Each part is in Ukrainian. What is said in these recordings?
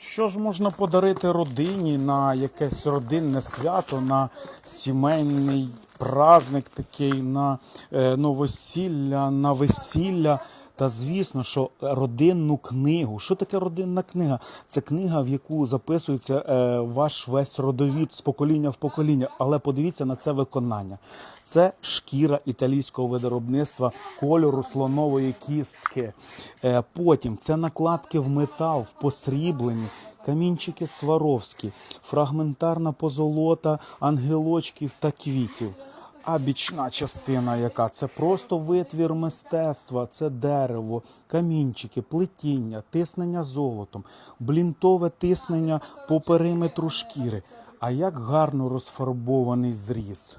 Що ж можна подарити родині на якесь родинне свято, на сімейний праздник такий, на е, новосілля, на весілля? Та звісно, що родинну книгу. Що таке родинна книга? Це книга, в яку записується е, ваш весь родовід з покоління в покоління. Але подивіться на це виконання. Це шкіра італійського видоробництва кольору слонової кістки. Е, потім це накладки в метал, в посріблені. Камінчики Сваровські, фрагментарна позолота ангелочків та квітів. А бічна частина, яка це просто витвір мистецтва, це дерево, камінчики, плетіння, тиснення золотом, блінтове тиснення по периметру шкіри. А як гарно розфарбований зріз.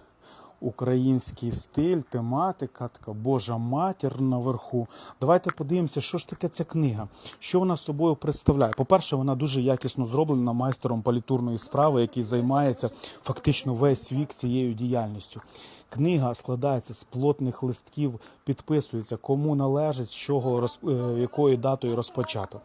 Український стиль, тематика, така Божа матір наверху. Давайте подивимося, що ж таке ця книга, що вона собою представляє. По-перше, вона дуже якісно зроблена майстером палітурної справи, який займається фактично весь вік цією діяльністю. Книга складається з плотних листків, підписується, кому належить, з чого роз- е, якою датою розпочато.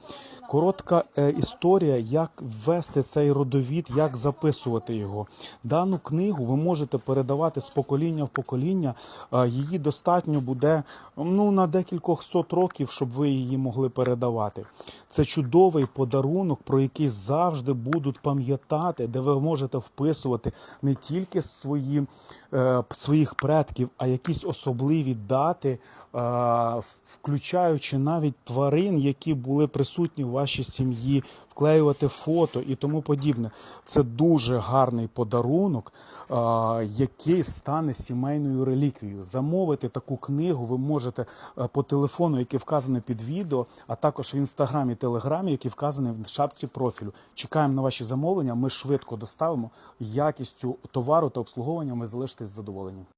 Коротка е, історія, як ввести цей родовід, як записувати його. Дану книгу ви можете передавати з покоління в покоління. Е, Її достатньо буде ну, на декількох сот років, щоб ви її могли передавати. Це чудовий подарунок, про який завжди будуть пам'ятати, де ви можете вписувати не тільки свої, своїх предків, а якісь особливі дати, е, включаючи навіть тварин, які були присутні в вашій сім'ї, вклеювати фото і тому подібне. Це дуже гарний подарунок, е, який стане сімейною реліквією. Замовити таку книгу ви можете е, по телефону, який вказаний під відео, а також в інстаграмі, телеграмі, який вказаний в шапці профілю. Чекаємо на ваші замовлення. Ми швидко доставимо якістю товару та обслуговування. Ви залишитесь задоволені.